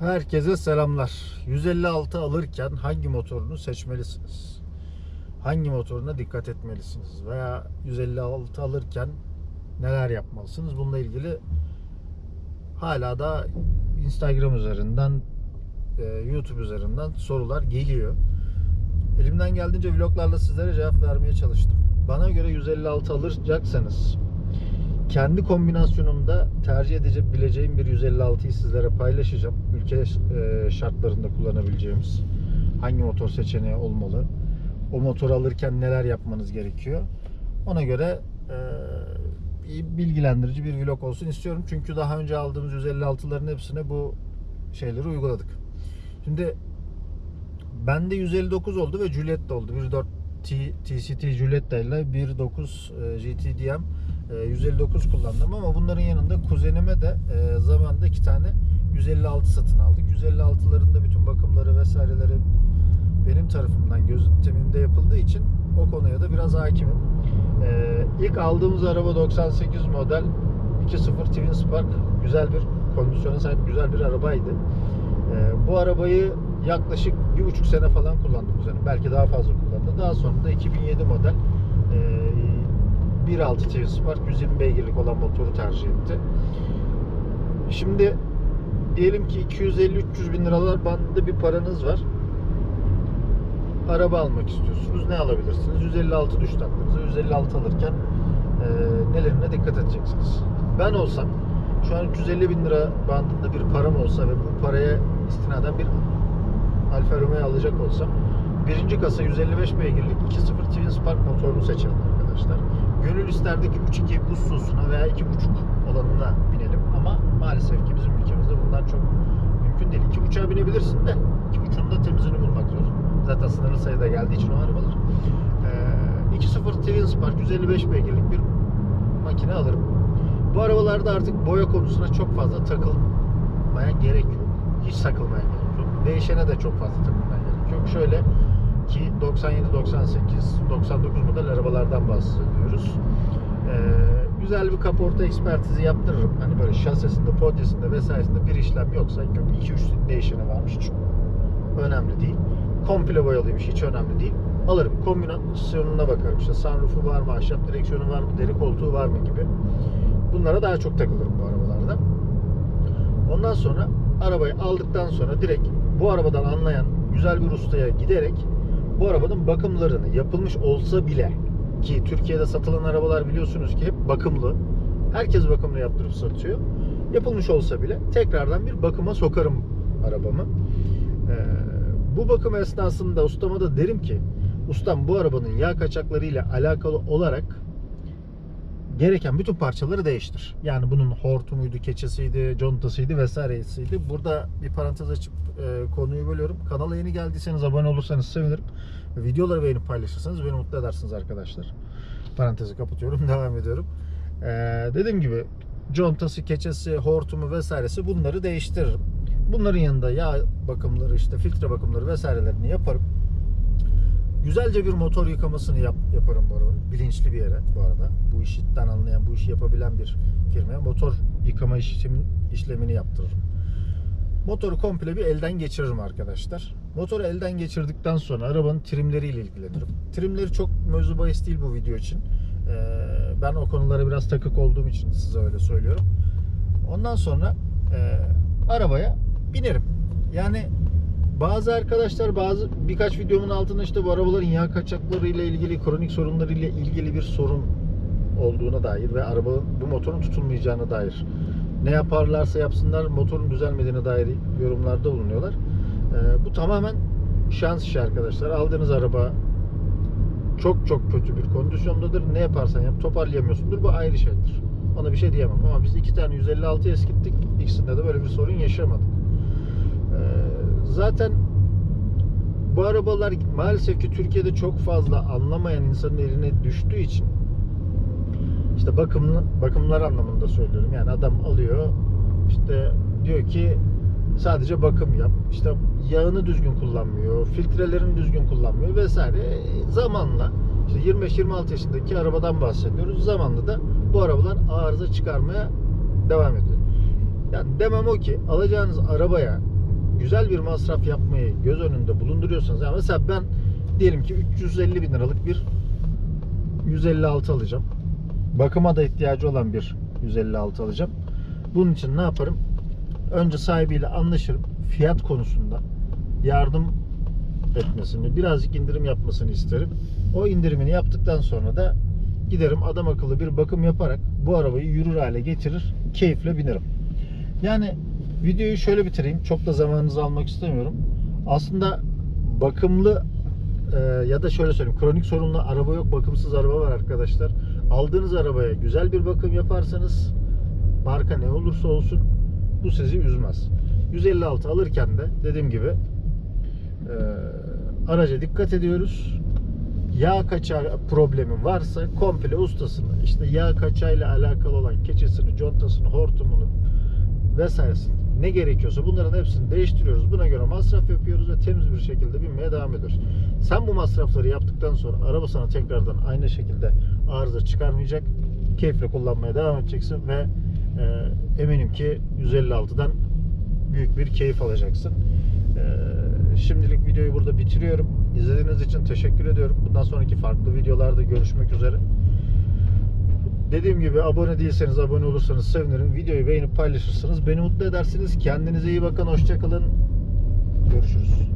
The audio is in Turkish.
Herkese selamlar. 156 alırken hangi motorunu seçmelisiniz? Hangi motoruna dikkat etmelisiniz? Veya 156 alırken neler yapmalısınız? Bununla ilgili hala da Instagram üzerinden, e, YouTube üzerinden sorular geliyor. Elimden geldiğince vloglarla sizlere cevap vermeye çalıştım. Bana göre 156 alacaksanız kendi kombinasyonumda tercih edebileceğim bir 156'yı sizlere paylaşacağım. Ülke e, şartlarında kullanabileceğimiz hangi motor seçeneği olmalı? O motoru alırken neler yapmanız gerekiyor? Ona göre e, bilgilendirici bir vlog olsun istiyorum. Çünkü daha önce aldığımız 156'ların hepsine bu şeyleri uyguladık. Şimdi bende 159 oldu ve Giulietta oldu. 1.4 T- TCT Giulietta ile 1.9 e, GTDM e, 159 kullandım ama bunların yanında kuzenime de e, zamanında iki tane 156 satın aldık. 156'ların da bütün bakımları vesaireleri benim tarafımdan gözetimimde yapıldığı için o konuya da biraz hakimim. E, ilk aldığımız araba 98 model 2.0 Twin Spark güzel bir kondisyona sahip güzel bir arabaydı. E, bu arabayı yaklaşık bir buçuk sene falan kullandım kuzenim. Belki daha fazla kullandı. Daha sonra da 2007 model e, 1.6 Twin Spark 120 beygirlik olan motoru tercih etti. Şimdi diyelim ki 250-300 bin liralar bandında bir paranız var. Araba almak istiyorsunuz. Ne alabilirsiniz? 156 düştü aklınıza. 156 alırken e, nelerine dikkat edeceksiniz? Ben olsam şu an 350 bin lira bandında bir param olsa ve bu paraya istinaden bir Alfa Romeo alacak olsam birinci kasa 155 beygirlik 2.0 Twin Spark motorunu seçerim arkadaşlar. Gönül isterdi ki 3.2 buz sosuna veya 2.5 olanına binelim ama maalesef ki bizim ülkemizde bunlar çok mümkün değil. 2.5'a binebilirsin de 2.5'un da temizini bulmak zor. Zaten sınırlı sayıda geldiği için o arabalar. Ee, 2.0 Twin Spark 155 beygirlik bir makine alırım. Bu arabalarda artık boya konusuna çok fazla takılmaya gerek yok. Hiç takılmaya gerek yok. Değişene de çok fazla takılmaya gerek yok. Şöyle ki 97, 98, 99 model arabalardan bahsediyoruz. Ee, güzel bir kaporta ekspertizi yaptırırım. Hani böyle şasesinde, podyesinde vesairesinde bir işlem yoksa 2-3 değişeni varmış. Çok önemli değil. Komple boyalıymış hiç önemli değil. Alırım. Kombinasyonuna bakarım. İşte sunroofu var mı, ahşap direksiyonu var mı, deri koltuğu var mı gibi. Bunlara daha çok takılırım bu arabalarda. Ondan sonra arabayı aldıktan sonra direkt bu arabadan anlayan güzel bir ustaya giderek bu arabanın bakımlarını yapılmış olsa bile ki Türkiye'de satılan arabalar biliyorsunuz ki hep bakımlı. Herkes bakımlı yaptırıp satıyor. Yapılmış olsa bile tekrardan bir bakıma sokarım arabamı. Ee, bu bakım esnasında ustama da derim ki ustam bu arabanın yağ kaçaklarıyla alakalı olarak gereken bütün parçaları değiştir. Yani bunun hortumuydu, keçesiydi, contasıydı vesairesiydi. Burada bir parantez açıp e, konuyu bölüyorum. Kanala yeni geldiyseniz abone olursanız sevinirim. Videoları beğenip paylaşırsanız beni mutlu edersiniz arkadaşlar. Parantezi kapatıyorum, devam ediyorum. E, dediğim gibi contası, keçesi, hortumu vesairesi bunları değiştiririm. Bunların yanında yağ bakımları, işte filtre bakımları vesairelerini yaparım. Güzelce bir motor yıkamasını yap, yaparım bu arabanın. Bilinçli bir yere bu arada. Bu işitten anlayan, bu işi yapabilen bir firmaya motor yıkama işlemin, işlemini yaptırırım. Motoru komple bir elden geçiririm arkadaşlar. Motoru elden geçirdikten sonra arabanın trimleriyle ilgilenirim. Trimleri çok mevzu bahis değil bu video için. Ee, ben o konulara biraz takık olduğum için size öyle söylüyorum. Ondan sonra e, arabaya binerim. Yani bazı arkadaşlar bazı birkaç videomun altında işte bu arabaların yağ kaçaklarıyla ilgili kronik sorunlarıyla ilgili bir sorun olduğuna dair ve araba bu motorun tutulmayacağına dair ne yaparlarsa yapsınlar motorun düzelmediğine dair yorumlarda bulunuyorlar. Ee, bu tamamen şans işi arkadaşlar. Aldığınız araba çok çok kötü bir kondisyondadır. Ne yaparsan yap toparlayamıyorsundur. Bu ayrı şeydir. Ona bir şey diyemem. Ama biz iki tane 156 eskittik. İkisinde de böyle bir sorun yaşamadık. Zaten bu arabalar maalesef ki Türkiye'de çok fazla anlamayan insanın eline düştüğü için işte bakımlı bakımlar anlamında söylüyorum. Yani adam alıyor işte diyor ki sadece bakım yap. İşte yağını düzgün kullanmıyor, filtrelerini düzgün kullanmıyor vesaire. Zamanla işte 25-26 yaşındaki arabadan bahsediyoruz. Zamanla da bu arabalar arıza çıkarmaya devam ediyor. Yani demem o ki alacağınız arabaya güzel bir masraf yapmayı göz önünde bulunduruyorsanız yani mesela ben diyelim ki 350 bin liralık bir 156 alacağım. Bakıma da ihtiyacı olan bir 156 alacağım. Bunun için ne yaparım? Önce sahibiyle anlaşırım. Fiyat konusunda yardım etmesini, birazcık indirim yapmasını isterim. O indirimini yaptıktan sonra da giderim adam akıllı bir bakım yaparak bu arabayı yürür hale getirir, keyifle binerim. Yani videoyu şöyle bitireyim. Çok da zamanınızı almak istemiyorum. Aslında bakımlı e, ya da şöyle söyleyeyim kronik sorunlu araba yok bakımsız araba var arkadaşlar. Aldığınız arabaya güzel bir bakım yaparsanız marka ne olursa olsun bu sizi üzmez. 156 alırken de dediğim gibi e, araca dikkat ediyoruz. Yağ kaçağı problemi varsa komple ustasını işte yağ kaçağıyla alakalı olan keçesini, contasını, hortumunu vesairesini ne gerekiyorsa bunların hepsini değiştiriyoruz. Buna göre masraf yapıyoruz ve temiz bir şekilde binmeye devam ediyoruz. Sen bu masrafları yaptıktan sonra araba sana tekrardan aynı şekilde arıza çıkarmayacak. Keyifle kullanmaya devam edeceksin ve e, eminim ki 156'dan büyük bir keyif alacaksın. E, şimdilik videoyu burada bitiriyorum. İzlediğiniz için teşekkür ediyorum. Bundan sonraki farklı videolarda görüşmek üzere. Dediğim gibi abone değilseniz abone olursanız sevinirim. Videoyu beğenip paylaşırsanız beni mutlu edersiniz. Kendinize iyi bakın. Hoşçakalın. Görüşürüz.